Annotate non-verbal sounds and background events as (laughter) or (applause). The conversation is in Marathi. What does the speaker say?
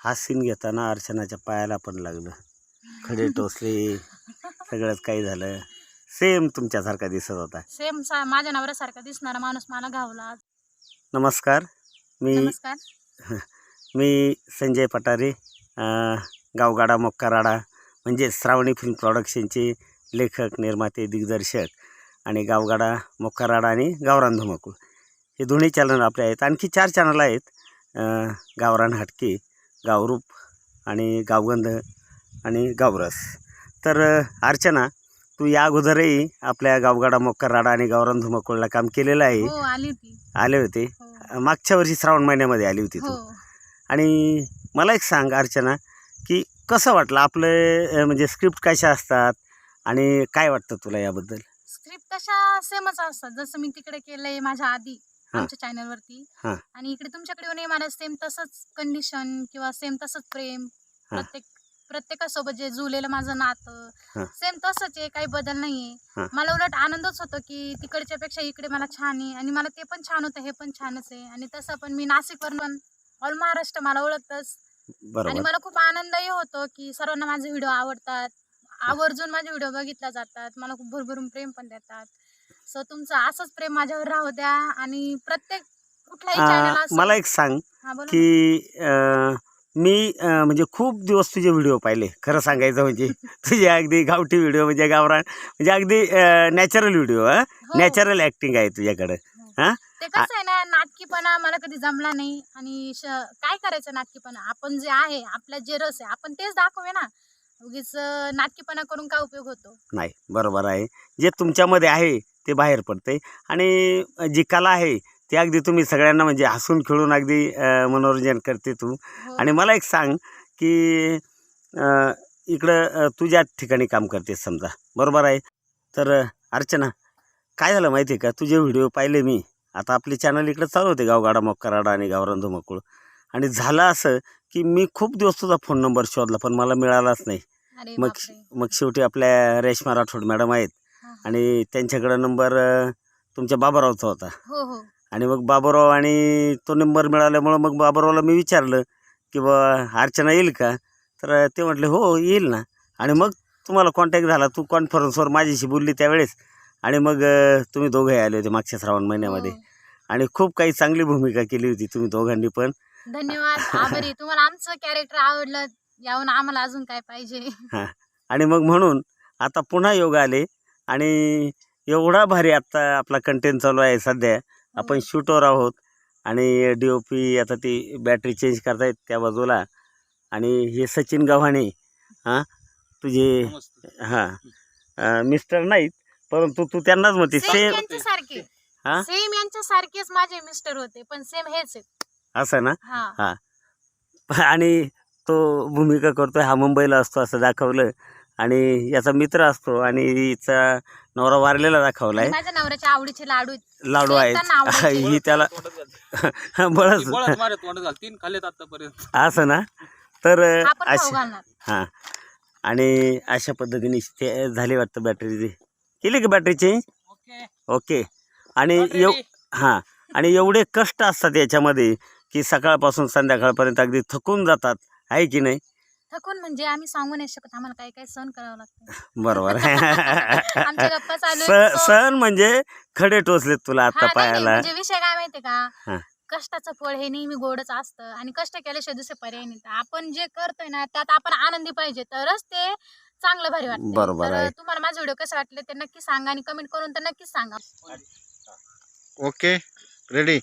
हा सीन घेताना अर्चनाच्या पायाला पण लागलं. खडे (laughs) टोचले सगळंच काही झालं. सेम तुमच्यासारखा दिसत होता. सेम सा माझ्या नवऱ्यासारखा दिसणारा माणूस मला घावला. नमस्कार. मी नमस्कार. (laughs) मी संजय पटारे अं, गावगाडा मोक्काराडा म्हणजे श्रावणी फिल्म प्रोडक्शनचे लेखक निर्माते दिग्दर्शक आणि गावगाडा मोक्काराडा आणि गावरान धुमाकूळ हे दोन्ही चॅनल आपले आहेत. आणखी चार चॅनल आहेत. अं, गावरान हटके गावरूप आणि गावगंध आणि गावरस. तर अर्चना तू या अगोदरही आपल्या गावगाडा मोक्काराडा आणि गावरान धुमाकूळला काम केलेलं आहे. हो आली होते. हो. मागच्या वर्षी श्रावण महिन्यामध्ये आली होती तू. हो. आणि मला एक सांग अर्चना की कसं वाटलं आपलं म्हणजे स्क्रिप्ट कशा असतात आणि काय वाटतं तुला याबद्दल? स्क्रिप्ट तशा सेमच असतात. जसं मी तिकडे केलंय माझ्या आधी. हा. आमच्या चॅनल वरती हा. आणि इकडे तुमच्याकडे येऊन मला सेम तसंच कंडिशन किंवा सेम तसंच प्रेम. हा. प्रत्येक प्रत्येकासोबत जे जुळलेलं माझं नातं. हा. सेम तसंच आहे काही बदल हा. नाहीये मला उलट आनंदच होतो की तिकडच्या पेक्षा इकडे मला छान आहे आणि मला ते पण छान होतं हे पण छानच आहे. आणि तसं पण मी नाशिकवरून पण ऑल महाराष्ट्र मला ओळखतच. आणि बरोबर. मला खूप आनंदही होतो की सर्वांना माझे व्हिडिओ आवडतात. आवर्जून माझे व्हिडिओ बघितल्या जातात. मला खूप भरभरून प्रेम पण देतात. सो तुमचं असंच प्रेम माझ्यावर राहू द्या आणि प्रत्येक अं, मला एक सांग हा बोला ना. की अं, मी अं, म्हणजे खूप दिवस तुझे व्हिडिओ पाहिले खरं सांगायचं म्हणजे. (laughs) तुझे अगदी गावठी व्हिडिओ म्हणजे गावरान म्हणजे अगदी नॅचरल व्हिडिओ हो. नॅचरल ॲक्टिंग आहे तुझ्याकडं ते कसं आहे ना नाटकीपणा मला कधी जमला नाही आणि श- काय करायचं नाटकीपणा? आपण जे आहे आपल्या जे रस आहे आपण तेच दाखवूया ना. उगीच अं, नाटकीपणा करून काय उपयोग होतो? नाही बरोबर आहे. जे तुमच्यामध्ये आहे ते बाहेर पडते आणि जी कला आहे ती अगदी तुम्ही सगळ्यांना म्हणजे हसून खेळून अगदी मनोरंजन करते तू. हो. आणि मला एक सांग की इकडं तू ज्या ठिकाणी काम करतेस समजा बरोबर आहे? तर अर्चना काय झालं माहिती आहे का? तुझे व्हिडिओ पाहिले मी. आता आपले चॅनल इकडं चालू होते गावगाडा मोक्काराडा आणि गावरान धुमकुळ आणि झालं असं की मी खूप दिवस तुझा फोन नंबर शोधला पण मला मिळालाच नाही. मग. मग शेवटी आपल्या रेश्मा राठोड मॅडम आहेत. आणि त्यांच्याकडं नंबर तुमच्या बाबारावचा होता. हो हो. आणि मग बाबूराव आणि तो नंबर मिळाल्यामुळं मग बाबूरावला मी विचारलं की बा अर्चना येईल का? तर ते म्हटले हो येईल ना. आणि मग तुम्हाला कॉन्टॅक्ट झाला. तू कॉन्फरन्सवर माझ्याशी बोलली त्यावेळेस. आणि मग तुम्ही दोघंही आले होते मागच्या श्रावण महिन्यामध्ये. हो. आणि खूप काही चांगली भूमिका केली होती तुम्ही दोघांनी पण. धन्यवाद आभारी. तुम्हाला आमचं कॅरेक्टर आवडलं. याहून आम्हाला अजून काय पाहिजे? आणि मग म्हणून आता पुन्हा योग आले. आणि एवढा भारी आत्ता आपला कंटेंट चालू आहे सध्या. आपण शूटवर आहोत आणि डी ओ पी आता ती बॅटरी चेंज करतायत त्या बाजूला. आणि हे सचिन गव्हाणे हां तुझे हां मिस्टर नाहीत परंतु तू त्यांनाच म्हणते सेम सारखे हा? सेम यांच्या सारखेच माझे मिस्टर होते पण सेम हेच आहेत. असं ना? हा. आणि तो भूमिका करतोय हा मुंबईला असतो असं दाखवलं. आणि याचा मित्र असतो आणि हिचा नवरा वारलेला दाखवला आहे माझ्या नवऱ्याच्या आवडीचे लाडू. लाडू आहेत. (laughs) ही त्याला बळच झालं (laughs) तीन खाल्लेत आतापर्यंत. असं ना? तर अशा घालणार. हां. आणि अशा पद्धतीने ते झाली वाटतं बॅटरी केली का बॅटरी चेंज ओके. ओके. आणि एव हां. आणि एवढे कष्ट असतात याच्यामध्ये की सकाळपासून संध्याकाळपर्यंत अगदी थकून जातात. आहे की नाही? थकून म्हणजे आम्ही सांगू नाही शकत आम्हाला काय काय सहन करावं लागतं. बरोबर. (laughs) आमच्या गप्पा चालू आहेत. सण म्हणजे खडे टोचलेत तुला हा, आता नाही, नाही, पायाला म्हणजे विषय काय माहितीये हा. का कष्टाचं फळ हे नेहमी गोडच असतं आणि कष्ट केल्याशिवाय दुसरे पर्याय नाही. तर आपण जे करतोय ना त्यात आपण आनंदी पाहिजे तरच ते चांगलं भारी वाटतं बरोबर तर आहे. तुम्हाला माझे व्हिडिओ कसे वाटले ते नक्की सांगा आणि कमेंट करून तर नक्कीच सांगा. Okay ready.